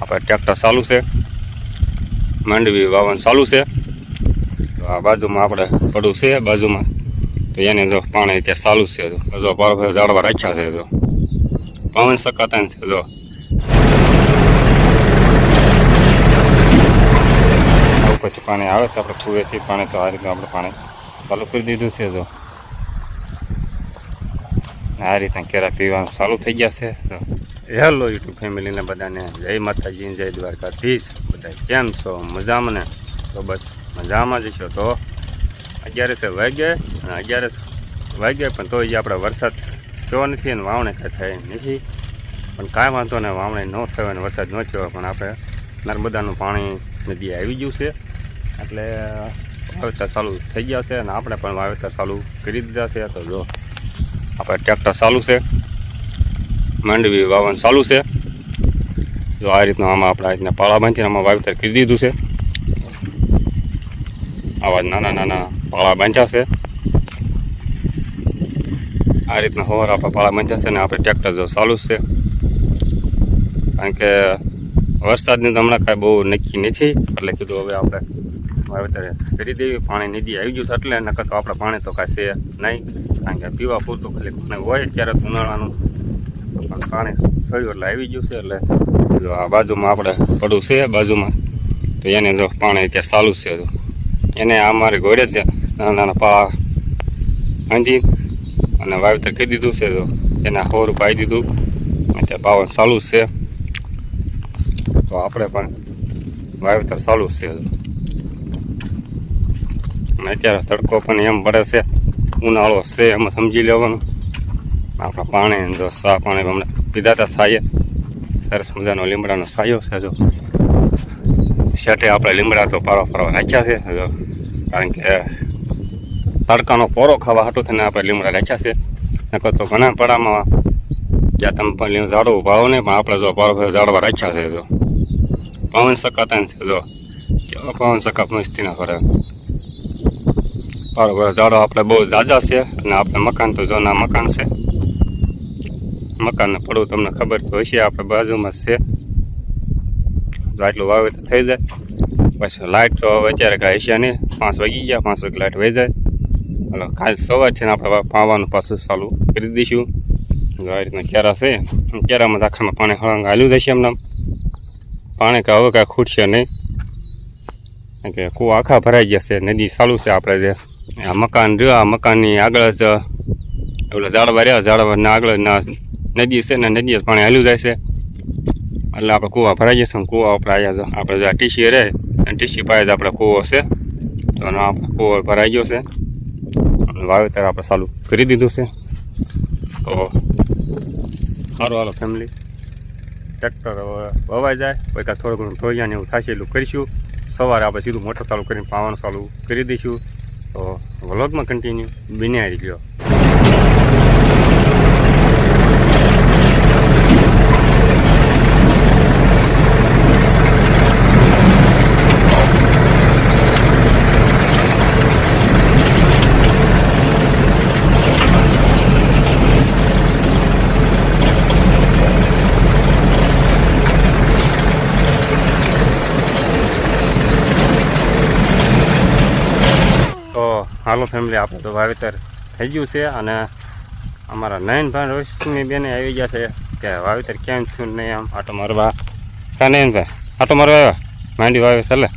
આપણે ટ્રેક્ટર ચાલુ છે. માંડવી વાવન ચાલુ છે. તો આ બાજુમાં આપણે પડું છે, બાજુમાં. તો એને જો પાણી ત્યાં ચાલુ જ છે તો જો પારો ઝાડવા રાખ્યા છે તો પવન સકાતા છે જો. આવું પછી પાણી આવે છે, આપણે કુવેથી પાણી તો આ રીતે આપણે પાણી ચાલુ કરી દીધું છે જો. આ રીતના કેરા પીવાનું ચાલુ થઈ ગયા છે તો હેલો યુટ્યુબ ફેમિલીને બધાને. જય માતાજી જય દ્વારકાધીશ. બધા કેમ છો? મજામાં ને? તો બસ મજામાં જ છો. તો અગિયારસ વાગ્યા અને અગિયારે વાગ્યા પણ તો એ આપણે વરસાદ થયો નથી અને વાવણે કાંઈ થાય નથી. પણ કાંઈ વાંધો ને વાવણે ન થયો અને વરસાદ ન થયો, પણ આપણે નર્મદાનું પાણી નદી આવી ગયું છે. એટલે વાવેતર ચાલુ થઈ ગયા છે અને આપણે પણ વાવેતર ચાલુ કરી દીધા છે. તો જો, આપણે ટ્રેક્ટર ચાલુ છે. માંડવી વાવન ચાલુ છે. જો આ રીતનું આમાં આપણે આ રીતના પાળા બાંધીને આમાં વાવેતર કરી દીધું છે. આવા નાના નાના પાળા બાંધ્યા છે. આ રીતના હોર આપણે પાળા બાંધ્યા છે ને આપણે ટ્રેક્ટર જો ચાલુ છે. કારણ કે વરસાદની તો હમણાં કાંઈ બહુ નક્કી નથી. એટલે કીધું હવે આપણે વાવેતર કરી દેવી. પાણી નિધિ આવી ગયું છે એટલે નકર તો આપણે પાણી તો કાંઈ છે નહીં. કારણ કે પીવા પૂરતું ખાલી પાણી હોય ત્યારે ઉનાળાનું પણ થયું એટલે આવી ગયું છે એટલે જો આ બાજુમાં આપણે પડું છે, બાજુમાં. તો એને જો પાણી ત્યાં ચાલુ છે તો એને અમારે મારી ઘોડે છે નાના નાના પા હાંજી અને વાવેતર કરી દીધું છે તો એને હોરું પાઈ દીધું. અત્યારે પાવન ચાલુ છે. તો આપણે પણ વાવેતર ચાલુ છે અને અત્યારે તડકો પણ એમ પડે છે. ઉનાળો છે, એમ સમજી લેવાનું. આપણે પાણી જો સા પાણી હમણાં પીધા હતા સાયે સરસ મજાનો લીમડાનો સાયો છે જો. શેઠે આપણે લીમડા તો પારો પારો રાખ્યા છે જો. કારણ કે તડકાનો પોરો ખાવા હાટું થઈને આપણે લીમડા રાખ્યા છે. નકર તો ઘણા પડામાં જ્યાં તમે પણ ઝાડવું ભાવો નહીં પણ આપણે જો પારો ઝાડવા રાખ્યા છે જો. પવન સકાતા છે જો. કેવા પવન સકાત મસ્તી ના ફરે પારો ઝાડો આપણે બહુ ઝાઝા છે અને આપણે મકાન તો જો ના મકાન છે. મકાનને પડવું તમને ખબર તો હશે, આપણે બાજુમાં છે. આટલું વાવેતર થઈ જાય. પછી લાઇટ તો હવે અત્યારે કાંઈ હશે નહીં. પાંચ વાગી ગયા, પાંચ વાગે લાઇટ વહી જાય. એટલે કાલ સવાર છે ને આપણે પાવાનું પાછું ચાલુ કરી દઈશું. જો આ રીતના કેરા છે. કેરામાં આખામાં પાણી હળંગ હાલ્યું જશે એમને. પાણી કાંઈ હવે કાંઈ ખૂટશે નહીં. કે કૂવા આખા ભરાઈ ગયા છે. નદી ચાલુ છે આપણે જે. આ મકાન રહ્યો, આ મકાનની આગળ જ, ઓલા ઝાડવા રહ્યા, ઝાડવાના આગળ ના નદી છે ને નદી પાણી હાલ્યું જાય છે. એટલે આપણે કૂવા ભરાઈ જશે ને કૂવા આપણે છે આપણે જે ટીસી રહે અને ટીસી પાસે જ આપણે કૂવો છે. તો આપણે કૂવો ભરાઈ ગયો છે. અને વાવેતર આપણે ચાલુ કરી દીધું છે. તો સારું હાલો ફેમિલી ટ્રેક્ટર વવાઈ જાય. પછી થોડું ઘણું ધોરિયાને એવું થશે એટલું કરીશું. સવારે આપણે સીધું મોટર ચાલુ કરીને પાવાનું ચાલુ કરી દઈશું. તો વ્લોગમાં કન્ટિન્યુ બિનારી ગયો તો હાલો ફેમિલી આપણે તો વાવેતર થઈ ગયું છે અને અમારા નયનભાઈ રોશની બેને આવી ગયા છે કે વાવેતર કેમ થયું નહીં આમ આટો મારવા. કા નયનભાઈ આટો મારવા આવ્યા? માંડી વાવે ચાલે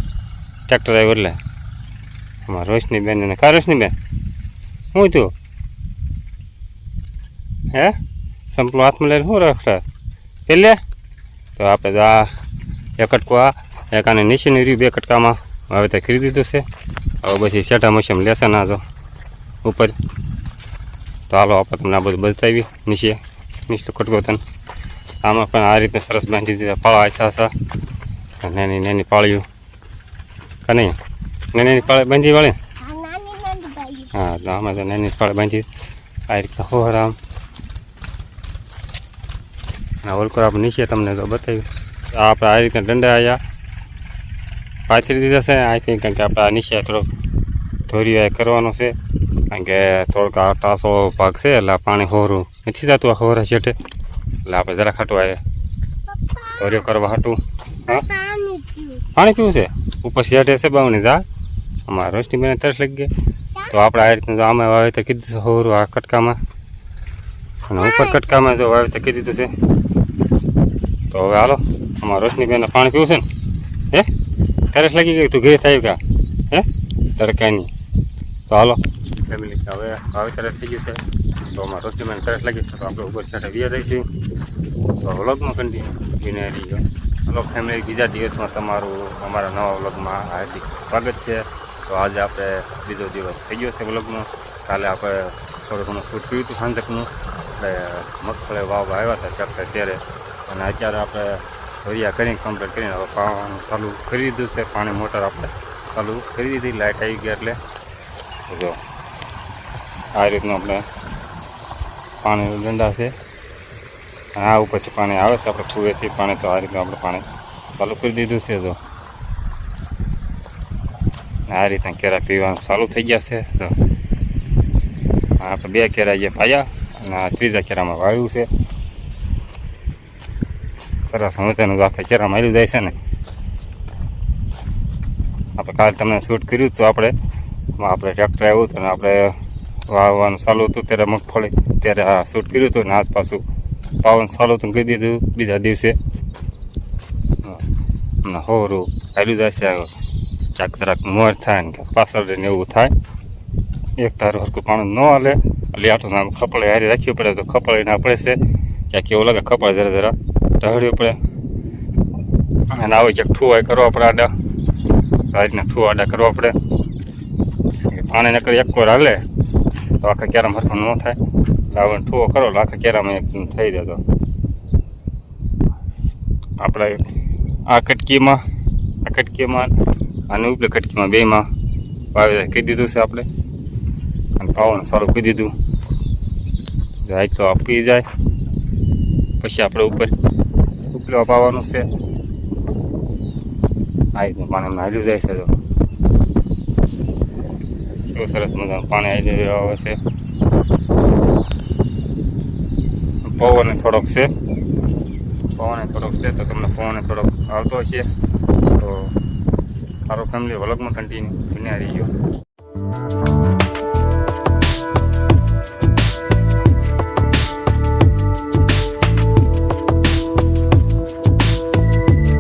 ટ્રેક્ટર આવ્યું એટલે. અમારા રોશની બેન અને કા રોશની બેન? શું તું હે? સંપલો હાથમાં લઈને શું રખડા? એટલે? તો આપણે તો આ એક કટકો આ, એક આને નીચેની રહ્યું બે કટકામાં વાવેતર કરી દીધું છે. હવે પછી શેઠા મશીન લેશે ના તો ઉપર. તો હાલો આપણે તમને આ બધું બતાવી. નીચે નીચે કટકો તને આમાં પણ આ રીતે સરસ બાંધી દીધા પાળા આછા આછા. નાની નાની પાળીઓ. કે નહીં? નાની પાળી બાંધી વાળી? હા તો આમાં તો નાની પાળે બાંધી. આ રીતના હો આમ આ ઓલકોર આપણે નીચે તમને તો બતાવ્યું. આપણે આ રીતના દંડા આવ્યા પાથરી દીધા છે. આથી કારણ કે આપણે આ નીચે થોડોક ધોરિયો કરવાનો છે. કારણ કે થોડોક આ ટાસો ભાગ છે, એટલે આ પાણી હોરું નથી જતું, આ હોરા છેટે એટલે આપણે જરા ખાટું આ ધોરિયો કરવા હાટું. હા? પાણી પીવું પાણી પીવું છે? ઉપર શેઠે છે બાવની જા અમારા રોશની બેને તરસ લાગી ગઈ. તો આપણે આ રીતનું જો આમાં વાવેતર કીધું છે હોરું આ કટકામાં. અને ઉપર કટકામાં જો વાવેતર કીધું છે. તો હવે હાલો અમારા રોશની બેને પાણી પીવું છે ને. હે તરસ લાગી ગઈ, તું ઘરે થાય કા હે? તડકાની તો હાલો. ફેમિલી હવે વાવેતર થઈ ગયું છે. તો અમારા બેને તરસ લાગી છે, તો આપણે ઉપર સાથે વ્યા રહીશું. તો વ્લોગમાં કન્ટિન્યુ બિને રહીજો હલો ફેમિલી બીજા દિવસમાં તમારું, અમારા નવા વ્લોગમાં હાર્દિક સ્વાગત છે. તો આજે આપણે બીજો દિવસ થઈ ગયો છે વ્લોગનો. કાલે આપણે થોડું ઘણું શૂટ કર્યું હતું સાંજકનું. એટલે મગફળી વાવ આવ્યા હતા ચક્કર ત્યારે અને અત્યારે આપણે ધોરિયા કરીને કમ્પ્લીટ કરીને હવે પાવાનું ચાલુ કરી દીધું છે. પાણી મોટર આપણે ચાલુ કરી દીધી. લાઇટ આવી ગઈ એટલે જો આ રીતનું આપણે પાણી ડંડા છે. આ ઉપરથી પાણી આવે છે. આપણે કુવેથી પાણી તો આ રીતનું આપણે પાણી ચાલુ કરી દીધું છે જો. આ રીતના કેરા પીવાનું ચાલુ થઈ ગયા છે. તો આપણે બે કેરા જે પાયા અને આ ત્રીજા કેરામાં વાવ્યું છે. સરસ હું આખા કેરા માર્યું જાય છે ને. આપણે કાલે તમને શૂટ કર્યું હતું આપણે. આપણે ટ્રેક્ટર આવ્યું હતું ને આપણે વાવવાનું ચાલુ હતું ત્યારે મગફળી ત્યારે આ શૂટ કર્યું હતું ને આજ પાછું પાવન ચાલુ હતું કરી દીધું બીજા દિવસે. હોરું હાલ્યું જાય છે ચાક જરાક મોર થાય ને પાછળ ને એવું થાય. એક તારું હરકું પાણી ન હાલે. એટલે આટલું ખપડે હારી રાખવી પડે તો ખપડે ના પડે છે. ક્યાંક એવું લાગે ખપડે જરા જરા. ઢળવું પડે. અને આવી ક્યાંક ઠુવાય કરવા પડે આડા. રીતના ઠુવા આડા કરવા પડે. પાણી નકર એક કોર હાલે તો આખા કેરામ હરખું ન થાય. લાવણ ઠુવો કરો તો આખા કેરામાં થઈ જતો આપણે આ કટકીમાં આ કટકીમાં અને ઉપલી કટકીમાં બેમાં વાવી કહી દીધું છે આપણે. અને પાવાનું સારું કહી દીધું. જાય તો આપી જાય. પછી આપણે ઉપર ઉપલેવા પાવાનું છે આ રીતનું પાણી એમને હાલ્યું જાય છે તો કેવું સરસ મજાનું પાણી આવી આવે છે પવન થોડોક છે પવન થોડોક છે તો તમને પવન થોડોક આવતો હશે તો મારો ફેમિલી વલગમાં કન્ટિન્યુ બન્યા રહી ગયો